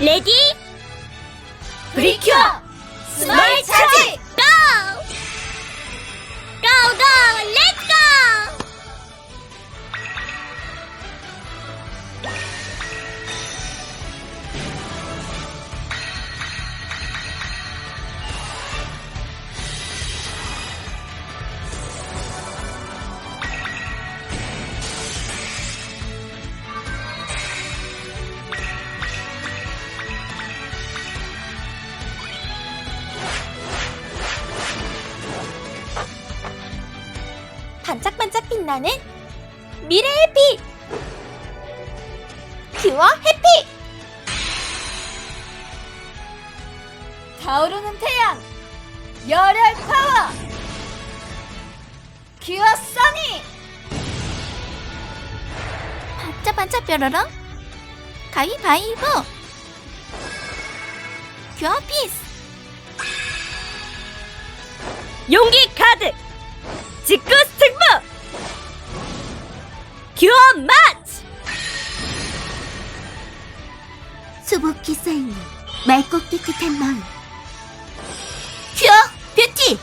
레디? 브리큐어 스마일 차지 반짝반짝 빛나는 미래의 빛! 큐어 해피! 타오르는 태양 열혈 파워! 큐어 써니! 반짝반짝 뾰로롱 가위바위보 큐어 피스! 용기 카드 직구 큐어 마치 수북히 쌓이는 맑고 깨끗한 마음. 큐어 뷰티!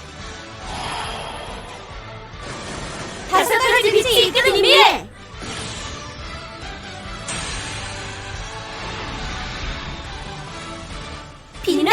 다섯 가지 빛이 이끄는 미래! 빛나